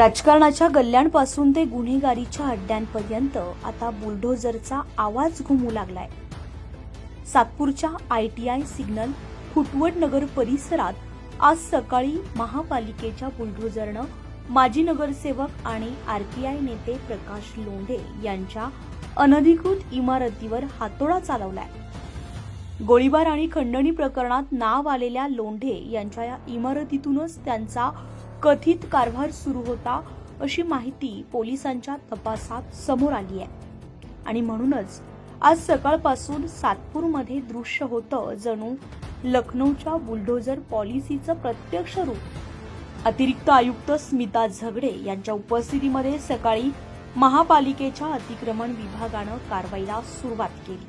राजकारणाच्या गल्ल्यांपासून ते गुन्हेगारीच्या अड्ड्यांपर्यंत आता बुलडोझरचा आवाज घुमू लागलाय. सातपूरच्या आय टी आय सिग्नल फुटवट नगर परिसरात आज सकाळी महापालिकेच्या बुलडोझरनं माजी नगरसेवक आणि आरपीआय नेते प्रकाश लोंढे यांच्या अनधिकृत इमारतीवर हातोडा चालवलाय. गोळीबार आणि खंडणी प्रकरणात नाव आलेल्या लोंढे यांच्या या इमारतीतूनच त्यांचा कथित कारभार सुरू होता अशी माहिती पोलिसांच्या तपासात समोर आली आहे. आणि म्हणूनच आज सकाळपासून सातपूरमध्ये दृश्य होतं जणू लखनौच्या बुलडोजर पॉलिसीचं प्रत्यक्ष रूप. अतिरिक्त आयुक्त स्मिता झगडे यांच्या उपस्थितीमध्ये सकाळी महापालिकेच्या अतिक्रमण विभागानं कारवाईला सुरुवात केली.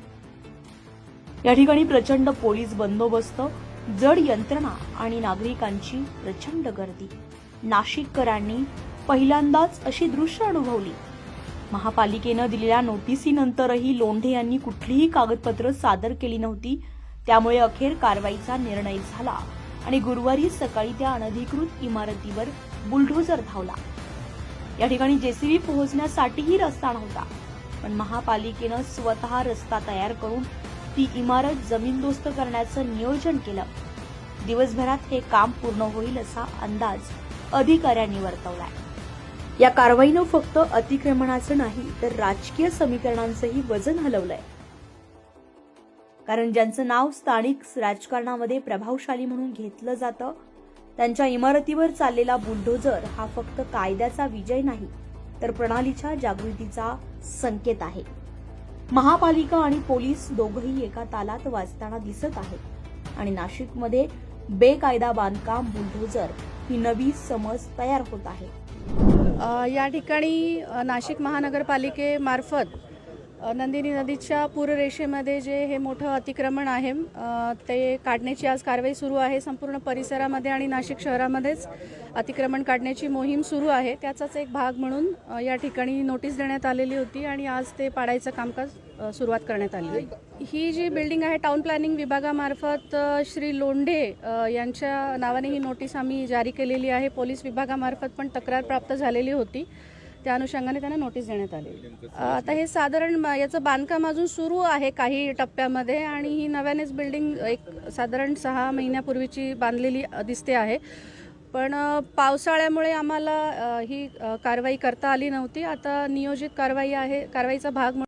या ठिकाणी प्रचंड पोलीस बंदोबस्त जड यंत्रणा आणि नागरिकांची प्रचंड गर्दी. नाशिककरांनी पहिल्यांदाच अशी दृश्य अनुभवली. महापालिकेनं दिलेल्या नोटिसीनंतरही लोंढे यांनी कुठलीही कागदपत्र सादर केली नव्हती. त्यामुळे अखेर कारवाईचा निर्णय झाला आणि गुरुवारी सकाळी त्या अनधिकृत इमारतीवर बुलडोझर धावला. या ठिकाणी जेसीबी पोहोचण्यासाठीही रस्ता नव्हता पण महापालिकेनं स्वतः रस्ता तयार करून ती इमारत जमीनदोस्त करण्याचं नियोजन केलं. दिवसभरात हे काम पूर्ण होईल असा अंदाज अधिकाऱ्यांनी वर्तवलाय. या कारवाईनं फक्त अतिक्रमणाचं नाही तर राजकीय समीकरणांचंही वजन हलवलंय. कारण ज्यांचं नाव स्थानिक राजकारणामध्ये प्रभावशाली म्हणून घेतलं जातं त्यांच्या इमारतीवर चाललेला बुलडोजर हा फक्त कायद्याचा विजय नाही तर प्रणालीच्या जागृतीचा संकेत आहे. महापालिका आणि पोलीस दोघंही एका तालात वाचताना दिसत आहेत आणि नाशिकमध्ये बेकायदा बांधकाम बुलडोजर ही नवी समज तयार होत आहे. या ठिकाणी नाशिक महानगरपालिकेमार्फत नंदिनी नदीच्या पूररेषेमध्ये जे हे मोठं अतिक्रमण आहे ते काढण्याची आज कारवाई सुरू आहे. संपूर्ण परिसरामध्ये आणि नाशिक शहरामध्येच अतिक्रमण काढण्याची मोहीम सुरू आहे. त्याचाच एक भाग म्हणून या ठिकाणी नोटीस देण्यात आलेली होती आणि आज ते पाडायचं कामकाज सुरुवात करण्यात आली ही जी बिल्डिंग आहे टाउन प्लॅनिंग विभागामार्फत श्री लोंढे यांच्या नावाने ही नोटीस आम्ही जारी केलेली आहे. पोलीस विभागामार्फत पण तक्रार प्राप्त झालेली होती. त्या अनुषंगाने त्यांना नोटीस देण्यात आली. आता हे साधारण म- याचं बांधकाम अजून सुरू आहे काही टप्प्यामध्ये आणि ही नव्यानेच बिल्डिंग एक साधारण सहा महिन्यापूर्वीची बांधलेली दिसते आहे. पण पावसाळ्यामुळे आम्हाला ही कारवाई करता आली नव्हती. आता नियोजित कारवाई आहे कारवाईचा भाग म्हणून